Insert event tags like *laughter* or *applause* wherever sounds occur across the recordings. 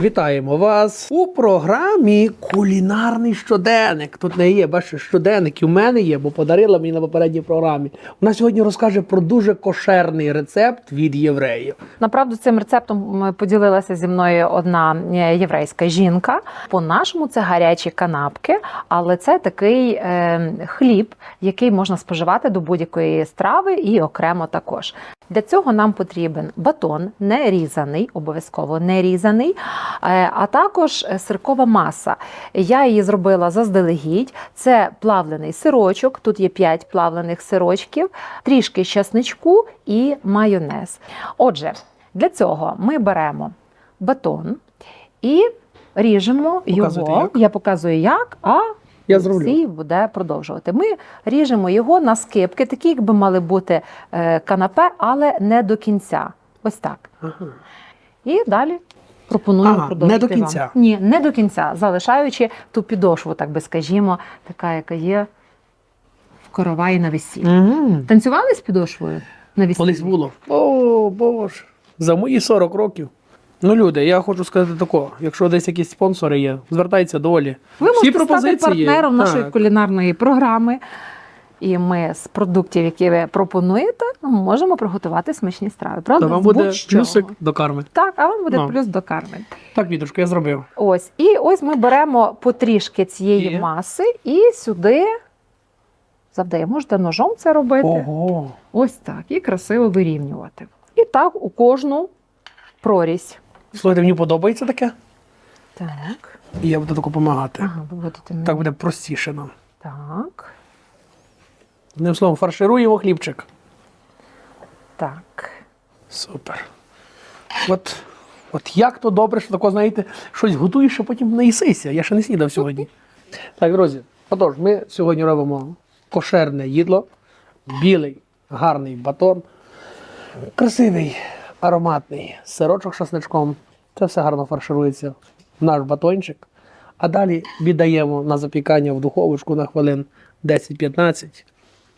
Вітаємо вас у програмі Кулінарний щоденник. Тут не є, бачите, щоденник у мене є, бо подарила мені на попередній програмі. Вона сьогодні розкаже про дуже кошерний рецепт від євреїв. Направду цим рецептом поділилася зі мною одна е, єврейська жінка. По-нашому це гарячі канапки, але це такий е, хліб, який можна споживати до будь-якої страви і окремо також. Для цього нам потрібен батон, не різаний, обов'язково не різаний, е, а також е, сиркова маса. Я її зробила заздалегідь. Це плавлений сирочок. Тут є 5 плавлених сирочків, трішки часничку і майонез. Отже, для цього ми беремо батон і ріжемо Показуєте його. як? Я показую як, а Я зроблю. Олексій буде продовжувати. Ми ріжемо його на скибки, такі, якби мали бути е, канапе, але не до кінця. Ось так. Ага. І далі пропоную Ага, продовжити. не до кінця. Вам. Ні, не до кінця, залишаючи ту підошву, так би скажімо, така, яка є в короваї на весіллі. Угу. Танцювали з підошвою на весіллі? Колись було. О, боже. За мої 40 років. Ну, люди, я хочу сказати такого: якщо десь якісь спонсори є, звертайтеся до Олі. Ви Всі можете стати пропозиції є. партнером нашої Так. кулінарної програми. І ми з продуктів, які ви пропонуєте, можемо приготувати смачні страви. Правда? То вам З буде будь-чого. плюсик до карми. Так, а вам буде Ну. плюс до карми. Так, Віточка, я зробив. Ось. І ось ми беремо потрішки цієї Є. маси і сюди завдаємо. Можете ножом це робити. Ого. Ось так. І красиво вирівнювати. І так у кожну прорізь. Слухайте, мені подобається таке. Так. І я буду таку допомагати. Ага, ви будете мені. Так буде простіше нам. Так. Одним словом, фаршируємо хлібчик. Так. Супер. От, от як то добре, що тако, знаєте, щось готуєш, а потім наїсися. Я ще не снідав сьогодні. *laughs* Так, друзі, отож, ми сьогодні робимо кошерне їдло, білий, гарний батон, красивий, ароматний сирочок з часничком. Це все гарно фарширується в наш батончик. А далі віддаємо на запікання в духовочку на хвилин 10-15.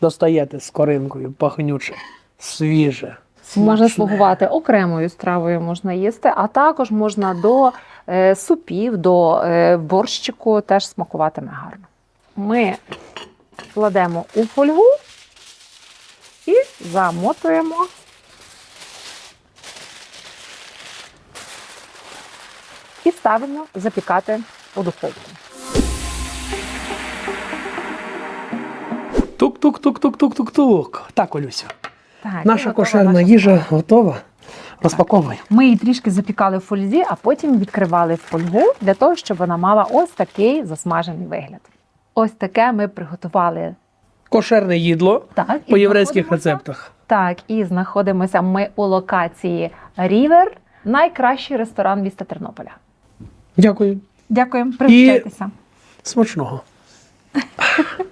Достаєте з коринкою, пахнюче, свіже. Смачне. слугувати окремою стравою можна їсти, а також можна до е, супів, до е, борщику теж смакуватиме гарно. Ми кладемо у фольгу і замотуємо. І ставимо запікати у духовку. Тук-тук-тук-тук-тук-тук-тук. Так, Олюся. Так, Наша кошерна наша їжа готова. Розпаковуй. Ми її трішки запікали в фользі, а потім відкривали в фольгу для того, щоб вона мала ось такий засмажений вигляд. Ось таке ми приготували. Кошерне їдло Так, по єврейських рецептах. Так, і знаходимося ми у локації Рівер, найкращий ресторан міста Тернополя. Дякую. Дякую. Пригощайтеся. І Смачного. *laughs*